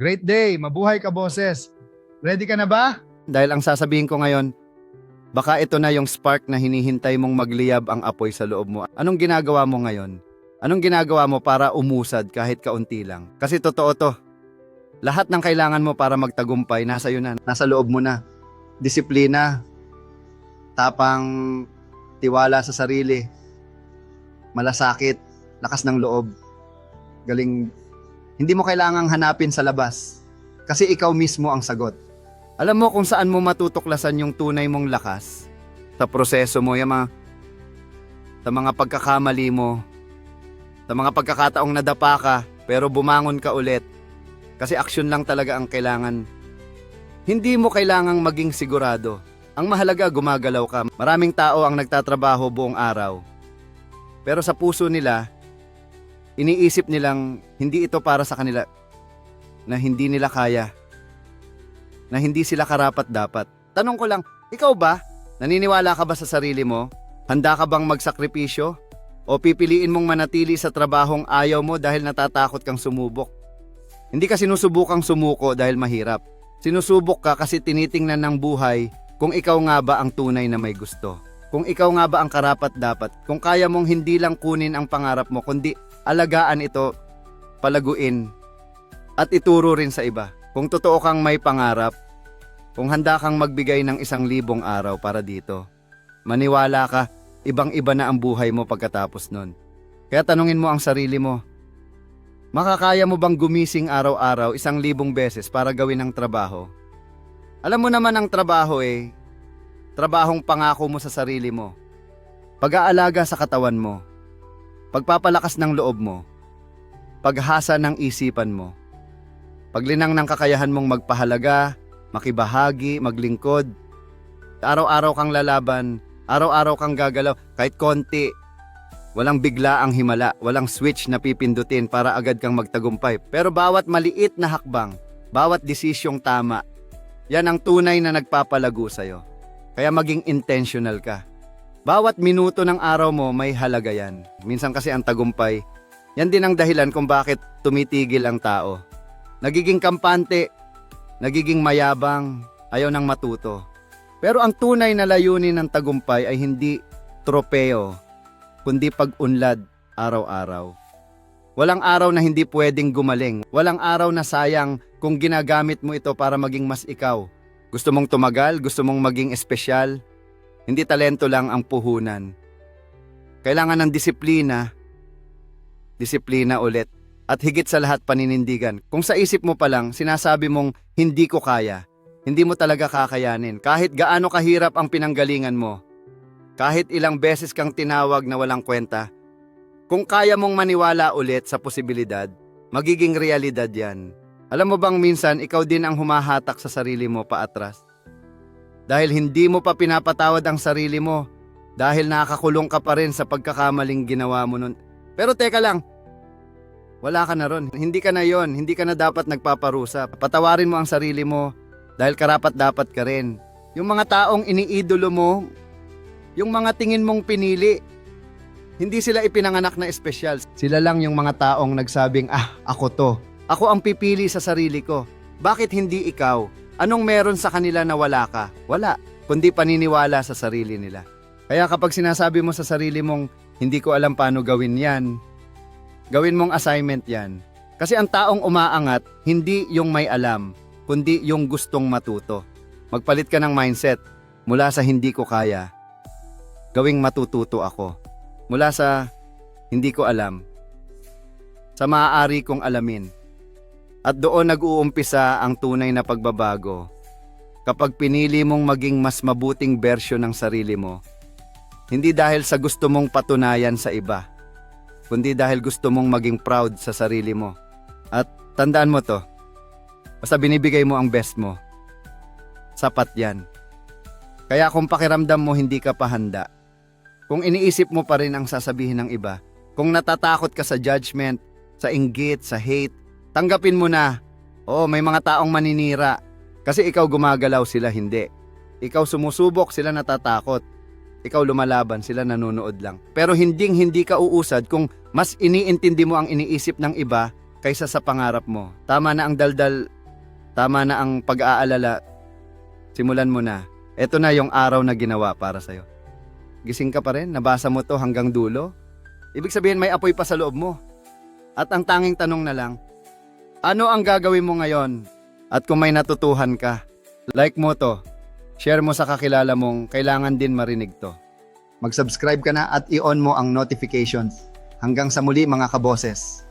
Great day, mabuhay ka boses. Ready ka na ba? Dahil ang sasabihin ko ngayon, baka ito na yung spark na hinihintay mong magliyab ang apoy sa loob mo. Anong ginagawa mo ngayon? Anong ginagawa mo para umusad kahit kaunti lang? Kasi totoo to. Lahat ng kailangan mo para magtagumpay, nasa iyo na. Nasa loob mo na. Disiplina, tapang tiwala sa sarili, malasakit, lakas ng loob, galing. Hindi mo kailangang hanapin sa labas. Kasi ikaw mismo ang sagot. Alam mo kung saan mo matutuklasan yung tunay mong lakas? Sa proseso mo, yung mga, sa mga pagkakamali mo, sa mga pagkakataong nadapa ka, pero bumangon ka ulit. Kasi aksyon lang talaga ang kailangan. Hindi mo kailangang maging sigurado. Ang mahalaga, gumagalaw ka. Maraming tao ang nagtatrabaho buong araw. Pero sa puso nila, iniisip nilang hindi ito para sa kanila, na hindi nila kaya na hindi sila karapat dapat. Tanong ko lang, ikaw ba? Naniniwala ka ba sa sarili mo? Handa ka bang magsakripisyo? O pipiliin mong manatili sa trabahong ayaw mo dahil natatakot kang sumubok? Hindi ka sinusubukang sumuko dahil mahirap. Sinusubok ka kasi tinitingnan ng buhay kung ikaw nga ba ang tunay na may gusto. Kung ikaw nga ba ang karapat dapat. Kung kaya mong hindi lang kunin ang pangarap mo, kundi alagaan ito, palaguin, at ituro rin sa iba. Kung totoo kang may pangarap, kung handa kang magbigay ng isang libong araw para dito, maniwala ka, ibang-iba na ang buhay mo pagkatapos nun. Kaya tanungin mo ang sarili mo, makakaya mo bang gumising araw-araw isang libong beses para gawin ang trabaho? Alam mo naman ang trabaho eh, trabahong pangako mo sa sarili mo, pag-aalaga sa katawan mo, pagpapalakas ng loob mo, paghasa ng isipan mo, Paglinang ng kakayahan mong magpahalaga, makibahagi, maglingkod. Araw-araw kang lalaban, araw-araw kang gagalaw, kahit konti. Walang bigla ang himala, walang switch na pipindutin para agad kang magtagumpay. Pero bawat maliit na hakbang, bawat desisyong tama, yan ang tunay na nagpapalago sa'yo. Kaya maging intentional ka. Bawat minuto ng araw mo may halaga yan. Minsan kasi ang tagumpay, yan din ang dahilan kung bakit tumitigil ang tao. Nagiging kampante, nagiging mayabang, ayaw nang matuto. Pero ang tunay na layunin ng tagumpay ay hindi tropeo, kundi pag-unlad araw-araw. Walang araw na hindi pwedeng gumaling. Walang araw na sayang kung ginagamit mo ito para maging mas ikaw. Gusto mong tumagal, gusto mong maging espesyal, hindi talento lang ang puhunan. Kailangan ng disiplina, disiplina ulit at higit sa lahat paninindigan. Kung sa isip mo pa lang, sinasabi mong hindi ko kaya, hindi mo talaga kakayanin. Kahit gaano kahirap ang pinanggalingan mo, kahit ilang beses kang tinawag na walang kwenta, kung kaya mong maniwala ulit sa posibilidad, magiging realidad yan. Alam mo bang minsan ikaw din ang humahatak sa sarili mo paatras? Dahil hindi mo pa pinapatawad ang sarili mo, dahil nakakulong ka pa rin sa pagkakamaling ginawa mo nun. Pero teka lang, wala ka na ron. Hindi ka na yon. Hindi ka na dapat nagpaparusa. Patawarin mo ang sarili mo dahil karapat dapat ka rin. Yung mga taong iniidolo mo, yung mga tingin mong pinili, hindi sila ipinanganak na espesyal. Sila lang yung mga taong nagsabing, ah, ako to. Ako ang pipili sa sarili ko. Bakit hindi ikaw? Anong meron sa kanila na wala ka? Wala. Kundi paniniwala sa sarili nila. Kaya kapag sinasabi mo sa sarili mong, hindi ko alam paano gawin yan, Gawin mong assignment yan. Kasi ang taong umaangat, hindi yung may alam, kundi yung gustong matuto. Magpalit ka ng mindset mula sa hindi ko kaya. Gawing matututo ako. Mula sa hindi ko alam. Sa maaari kong alamin. At doon nag-uumpisa ang tunay na pagbabago. Kapag pinili mong maging mas mabuting bersyon ng sarili mo, hindi dahil sa gusto mong patunayan sa iba, kundi dahil gusto mong maging proud sa sarili mo. At tandaan mo to, basta binibigay mo ang best mo, sapat yan. Kaya kung pakiramdam mo hindi ka pa handa, kung iniisip mo pa rin ang sasabihin ng iba, kung natatakot ka sa judgment, sa inggit, sa hate, tanggapin mo na, oo may mga taong maninira, kasi ikaw gumagalaw sila hindi. Ikaw sumusubok, sila natatakot. Ikaw lumalaban, sila nanonood lang. Pero hinding hindi ka uusad kung mas iniintindi mo ang iniisip ng iba kaysa sa pangarap mo. Tama na ang daldal, tama na ang pag-aalala. Simulan mo na. Ito na yung araw na ginawa para sa'yo. Gising ka pa rin, nabasa mo to hanggang dulo. Ibig sabihin may apoy pa sa loob mo. At ang tanging tanong na lang, ano ang gagawin mo ngayon? At kung may natutuhan ka, like mo to, share mo sa kakilala mong kailangan din marinig to. Mag-subscribe ka na at i-on mo ang notifications. Hanggang sa muli mga kaboses.